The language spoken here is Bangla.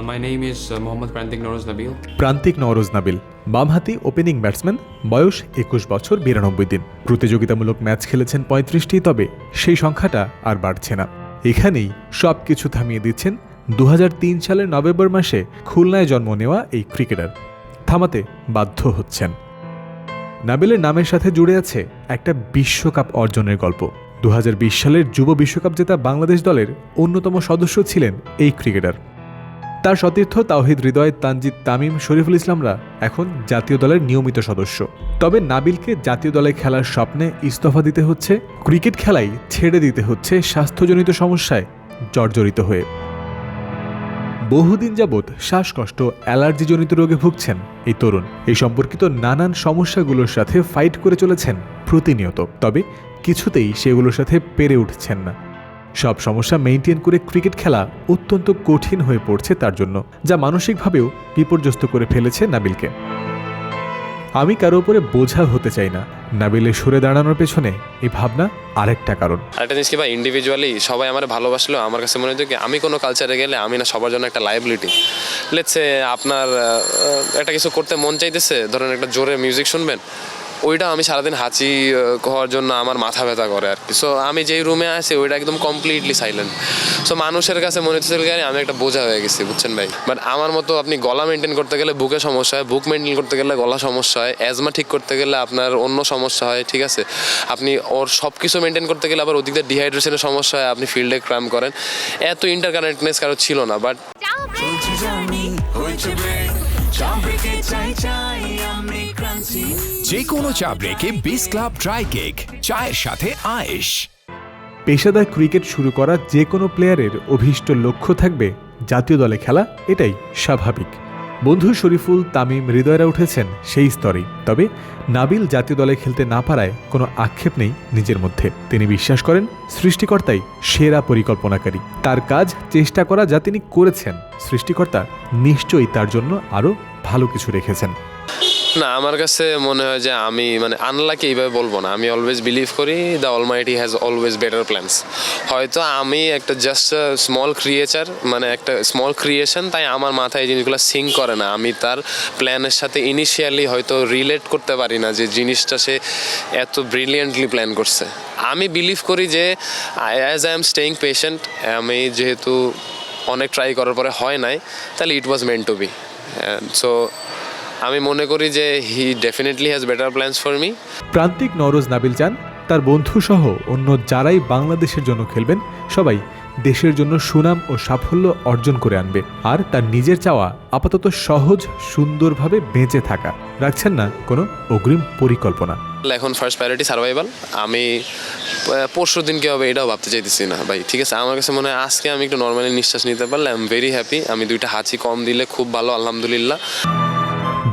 Name is uh, Mohammad Prantik Noroz Nabil. প্রান্তিক নওরোজ নাবিল বামহাতি ওপেনিং ব্যাটসম্যান বয়স একুশ বছর বিরানব্বই দিন। প্রতিযোগিতামূলক ম্যাচ খেলেছেন পঁয়ত্রিশটি তবে সেই সংখ্যাটা আর বাড়ছে না। এখানেই সব কিছু থামিয়ে দিচ্ছেন দু হাজার তিন সালের নভেম্বর মাসে খুলনায় জন্ম নেওয়া এই ক্রিকেটার। থামাতে বাধ্য হচ্ছেন। নাবিলের নামের সাথে জুড়ে আছে একটা বিশ্বকাপ অর্জনের গল্প। দু হাজার বিশ সালের যুব বিশ্বকাপ জেতা বাংলাদেশ দলের অন্যতম সদস্য ছিলেন এই ক্রিকেটার। তার সতীর্থ তাওহিদ হৃদয় তানজিদ তামিম শরীফুল ইসলামরা এখন জাতীয় দলের নিয়মিত সদস্য। তবে নাবিলকে জাতীয় দলে খেলার স্বপ্নে ইস্তফা দিতে হচ্ছে, ক্রিকেট খেলাই ছেড়ে দিতে হচ্ছে স্বাস্থ্যজনিত সমস্যায় জর্জরিত হয়ে। বহুদিন যাবৎ শ্বাসকষ্ট, অ্যালার্জিজনিত রোগে ভুগছেন এই তরুণ। এই সম্পর্কিত নানান সমস্যাগুলোর সাথে ফাইট করে চলেছেন প্রতিনিয়ত, তবে কিছুতেই সেগুলোর সাথে পেরে উঠছেন না। সব সমস্যা মেনটেন করে ক্রিকেট খেলা অত্যন্ত কঠিন হয়ে পড়ছে তার জন্য, যা মানসিকভাবেও বিপর্যস্ত করে ফেলেছে নাবিলকে। আমি কারও উপরে বোঝা হতে চাই না। নাবিলের সরে দাঁড়ানোর পেছনে এই ভাবনা আরেকটা কারণ। আরেকটা জিনিস কি ভাই ইন্ডিভিজুয়ালি সবাই আমার ভালোবাসলেও আমার কাছে মনে হতো কি, আমি কোনো কালচারে গেলে আমি না সবার জন্য একটা লাইবিলিটি লেটসে আপনার একটা কিছু করতে মন চাইতেছে, ধরেন একটা জোরে মিউজিক শুনবেন ওইটা আমি সারাদিন হাঁচি হওয়ার জন্য আমার মাথা ব্যথা করে আর কি। সো আমি যেই রুমে আছি, ওইটা একদম কমপ্লিটলি সাইলেন্ট সো মানুষের কাছে মনে হচ্ছে কি আমি একটা বোঝা হয়ে গেছি, বুঝছেন ভাই? বাট আমার মতো আপনি গলা মেনটেন করতে গেলে বুকে সমস্যা হয়, বুক মেনটেন করতে গেলে গলা সমস্যা হয় অ্যাজমা ঠিক করতে গেলে আপনার অন্য সমস্যা হয়, ঠিক আছে? আপনি ওর সব কিছু মেনটেন করতে গেলে আবার ওদিকে ডিহাইড্রেশনের সমস্যা হয়, আপনি ফিল্ডে ক্রাম করেন। এত ইন্টারকানেক্টনেস কারও ছিল না বাট চাই চাই। যে কোনো চা ব্রেকে বিস ক্লাব ড্রাই কেক চায়ের সাথে আয়েশ। পেশাদার ক্রিকেট শুরু করা যে কোনো প্লেয়ারের অভীষ্ট লক্ষ্য থাকবে, জাতীয় দলে খেলা এটাই স্বাভাবিক। বন্ধু শরীফুল তামিম হৃদয়রা উঠেছেন সেই স্তরেই তবে নাবিল জাতীয় দলে খেলতে না পারায় কোনো আক্ষেপ নেই নিজের মধ্যে। তিনি বিশ্বাস করেন সৃষ্টিকর্তাই সেরা পরিকল্পনাকারী। তার কাজ চেষ্টা করা যা তিনি করেছেন, সৃষ্টিকর্তা নিশ্চয়ই তার জন্য আরও ভালো কিছু রেখেছেন। না, আমার কাছে মনে হয় যে আমি মানে আনলাকে এইভাবে বলব না। আমি অলওয়েজ বিলিভ করি the almighty has always better plans হয়তো আমি একটা জাস্ট স্মল ক্রিয়েচার মানে একটা স্মল ক্রিয়েশন তাই আমার মাথায় এই জিনিসগুলো সিং করে না। আমি তার প্ল্যানের সাথে ইনিশিয়ালি হয়তো রিলেট করতে পারি না যে জিনিসটা সে এত ব্রিলিয়েন্টলি প্ল্যান করছে। আমি বিলিভ করি যে as I am staying patient আমি যেহেতু অনেক ট্রাই করার পরে হয় নাই, তাহলে it was meant to be so আমি মনে করি যে he definitely has better plans for me Prantik Naroj Nabil চান তার বন্ধুসহ অন্য যারাই বাংলাদেশের জন্য খেলবেন সবাই দেশের জন্য সুনাম ও সাফল্য অর্জন করে আনবে। আর তার নিজের চাওয়া আপাতত সহজ সুন্দরভাবে বেঁচে থাকা। রাখছেন না কোনো অগ্রিম পরিকল্পনা। এখন ফার্স্ট প্রায়োরিটি সার্ভাইভাল আমি পরশু দিন কী হবে এটাও ভাবতে চাইতেছি না। ভাই ঠিক আছে আমার কাছে মনে হয় আজকে আমি একটু নর্মালি নিঃশ্বাস নিতে পারলে আই এম ভেরি হ্যাপি আমি দুইটা হাঁচি কম দিলে খুব ভালো আলহামদুলিল্লাহ।